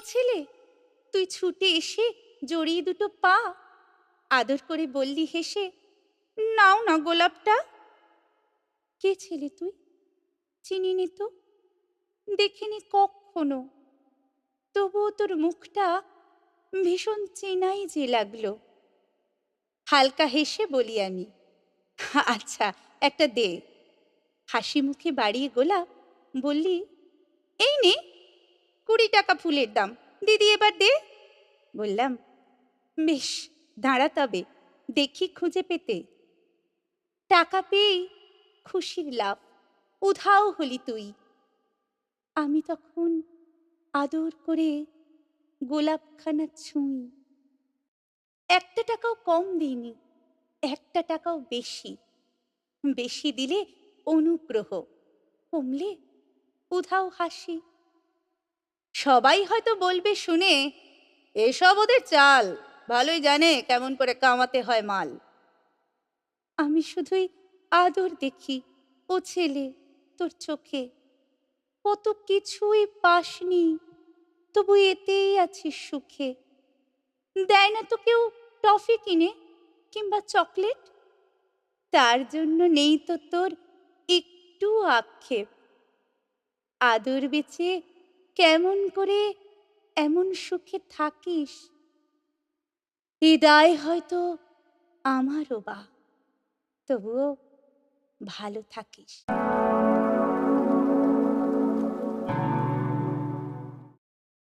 ছেলে, তুই ছুটে এসে জড়িয়ে দুটো পা আদর করে বললি হেসে, নাও না গোলাপটা। কে ছেলে তুই? চিনিনি তো। দেখিনি কখনো। তবুও তোর মুখটা ভীষণ চেনাই যে লাগল। হালকা হেসে বলি আমি আচ্ছা একটা দে। হাসি মুখে বাড়িয়ে গোলাপ বললি, এই নে। কুড়ি টাকা ফুলের দাম। দিদি এবার দে। বললাম, বেশ, দাঁড়া তবে, দেখি খুঁজে পেতে। টাকা পেয়েই খুশির লাভ, উধাও হলি তুই। আমি তখন আদর করে গোলাপখানা ছুঁই। একটা টাকাও কম দিইনি, একটা টাকাও বেশি। বেশি দিলে অনুগ্রহ কমলে উধাও হাসি। সবাই হয়তো বলবে, শুনে, এসব ওদের চাল। ভালোই জানে কেমন করে কামাতে হয় মাল। আমি শুধুই আদর দেখি, ও ছেলে, তোর চোখে। কত কিছুই পাসনি, তবু এতেই আছিস সুখে। দেয় না তো কেউ টফি কিনে কিংবা চকলেট? তার জন্য নেই তো তোর একটু আক্ষেপ। আদর বেচে কেমন করে এমন সুখে থাকিস? এ হয়তো আমারও বা তবুও ভালো থাকিস।